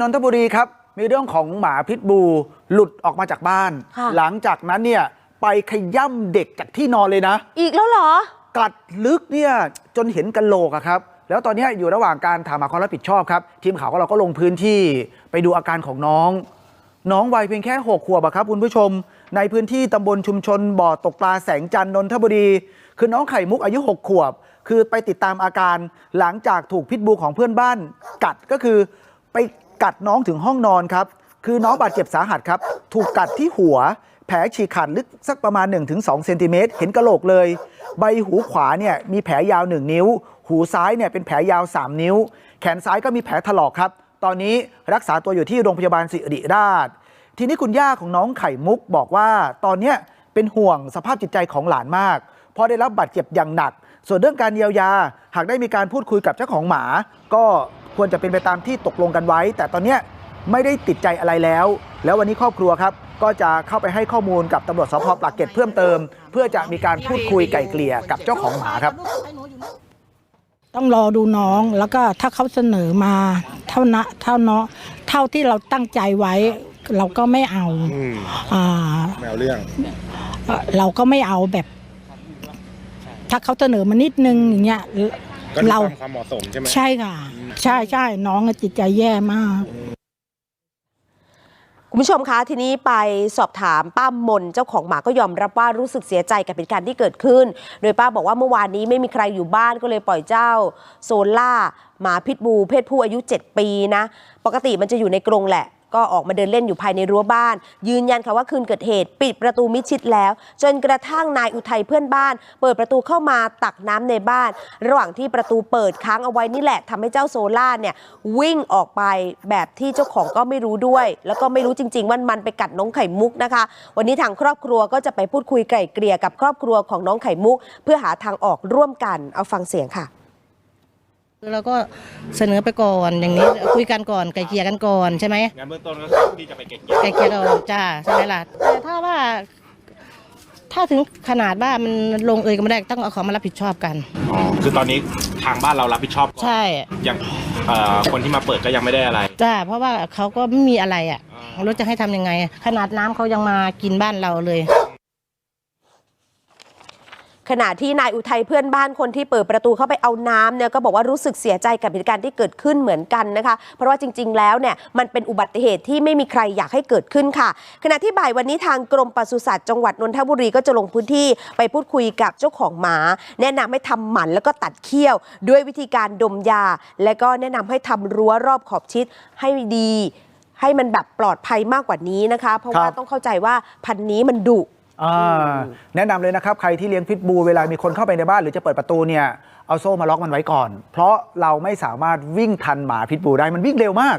นนทบุรีครับ มีเรื่องของหมาพิษบูหลุดออกมาจากบ้านค่ะหลังจากนั้นเนี่ยไปขย่ำเด็กจากที่นอนเลยนะ อีกแล้วเหรอ กัดลึกเนี่ยจนเห็นกะโหลกอะครับ แล้วตอนเนี้ยอยู่ระหว่างการถามหาความรับผิดชอบครับ ทีมข่าวของเราก็ลงพื้นที่ไปดูอาการของน้อง น้องวัยเพียงแค่หกขวบอะครับคุณผู้ชม ในพื้นที่ตำบลชุมชนบ่อตกปลาแสงจันทร์นนทบุรี คือน้องไข่มุกอายุ6ขวบ คือไปติดตามอาการหลังจากถูกพิษบูของเพื่อนบ้านกัดก็คือไป กัดน้องถึงห้องนอนครับ คือน้องบาดเจ็บสาหัสครับ ถูกกัดที่หัว แผลฉีกขาดลึกสักประมาณ 1-2เซนติเมตรเห็นกะโหลกเลย ใบหูขวาเนี่ยมีแผลยาว 1 นิ้ว หูซ้ายเนี่ยเป็นแผลยาว 3 นิ้ว แขนซ้ายก็มีแผลถลอกครับ ตอนนี้รักษาตัวอยู่ที่โรงพยาบาลศิริราช ทีนี้คุณย่าของน้องไข่มุกบอกว่า ตอนเนี้ยเป็นห่วงสภาพจิตใจของหลานมากเพราะได้รับบาดเจ็บอย่างหนัก ส่วนเรื่องการเยียวยา หากได้มีการพูดคุยกับเจ้าของหมา ก็ ควรจะเป็นไปตามที่ตกลงกันไว้ แต่ตอนเนี้ยไม่ได้ติดใจอะไรแล้ว แล้ววันนี้ครอบครัวครับ ก็จะเข้าไปให้ข้อมูลกับตำรวจสพปากเกร็ดเพิ่มเติม เพื่อจะมีการพูดคุยไก่เกลี่ยกับเจ้าของหมาครับ ต้องรอดูน้องแล้วก็ถ้าเขาเสนอมาเท่านะเท่าเนาะเท่าที่เราตั้งใจไว้ เราก็ไม่เอาอืมอ่าแมวเรื่องเอ่อเราก็ไม่เอาแบบ ถ้าเขาเสนอมานิดนึงอย่างเงี้ยก็ดูเราตามความเหมาะสมใช่ไหมใช่ค่ะ ใช่ใช่น้องอะจิตใจแย่มาก คุณผู้ชมคะทีนี้ไปสอบถามป้ามนเจ้าของหมาก็ยอมรับว่ารู้สึกเสียใจกับเหตุการณ์ที่เกิดขึ้น โดยป้าบอกว่าเมื่อวานนี้ไม่มีใครอยู่บ้านก็เลยปล่อยเจ้าโซล่าหมาพิษบูเพศผู้อายุ 7 ปีนะ ปกติมันจะอยู่ในกรงแหละ ก็ออกมาเดินเล่นอยู่ภายในรั้วบ้าน ยืนยันค่ะว่าคืนเกิดเหตุ ปิดประตูมิดชิดแล้ว จนกระทั่งนายอุทัยเพื่อนบ้าน เปิดประตูเข้ามาตักน้ำในบ้าน ระหว่างที่ประตูเปิดค้างเอาไว้นี่แหละทำให้เจ้าโซล่าเนี่ยวิ่งออกไปแบบที่เจ้าของก็ไม่รู้ด้วย แล้วก็ไม่รู้จริง ๆ ว่ามันไปกัดน้องไข่มุกนะคะ วันนี้ทางครอบครัวก็จะไปพูดคุยไกล่เกลี่ยกับครอบครัวของน้องไข่มุก เพื่อหาทางออกร่วมกันเอาฟังเสียงค่ะ เราก็เสนอไปก่อนอย่างนี้คุยกันก่อนไกลเกลี่ยกันก่อนใช่ไหมงานเบื้องต้นก็คือที่จะไปเก็บเกี่ยวไกลเกลี่ยก่อนจ้าใช่ไหมล่ะแต่ถ้าว่า ถ้าถึงขนาดว่ามันลงเอยกันไม่ได้ต้องเอาของมารับผิดชอบกัน อ๋อคือตอนนี้ทางบ้านเรารับผิดชอบก่อนใช่ยังเอ่อคนที่มาเปิดก็ยังไม่ได้อะไร จ้าเพราะว่าเขาก็ไม่มีอะไรอะอ่า รถจะให้ทำยังไง ขนาดน้ำเขายังมากินบ้านเราเลย ขณะที่นายอุทัยเพื่อนบ้านคนที่เปิดประตูเข้าไปเอาน้ำเนี่ยก็บอกว่ารู้สึกเสียใจกับเหตุการณ์ที่เกิดขึ้นเหมือนกันนะคะ เพราะว่าจริง ๆ แล้วเนี่ยมันเป็นอุบัติเหตุที่ไม่มีใครอยากให้เกิดขึ้นค่ะ ขณะที่บ่ายวันนี้ทางกรมปศุสัตว์จังหวัดนนทบุรีก็จะลงพื้นที่ไปพูดคุยกับเจ้าของหมา แนะนำให้ทำหมันแล้วก็ตัดเขี้ยว ด้วยวิธีการดมยา และก็แนะนำให้ทำรั้วรอบขอบชิดให้ดีให้มันแบบปลอดภัยมากกว่านี้นะคะ เพราะว่าต้องเข้าใจว่าพันนี้มันดุ อ่าแนะนำเลยนะครับ ใครที่เลี้ยงพิษบูเวลามีคนเข้าไปในบ้านหรือจะเปิดประตูเนี่ยเอาโซ่มาล็อกมันไว้ก่อน เพราะเราไม่สามารถวิ่งทันหมาพิษบูได้มันวิ่งเร็วมาก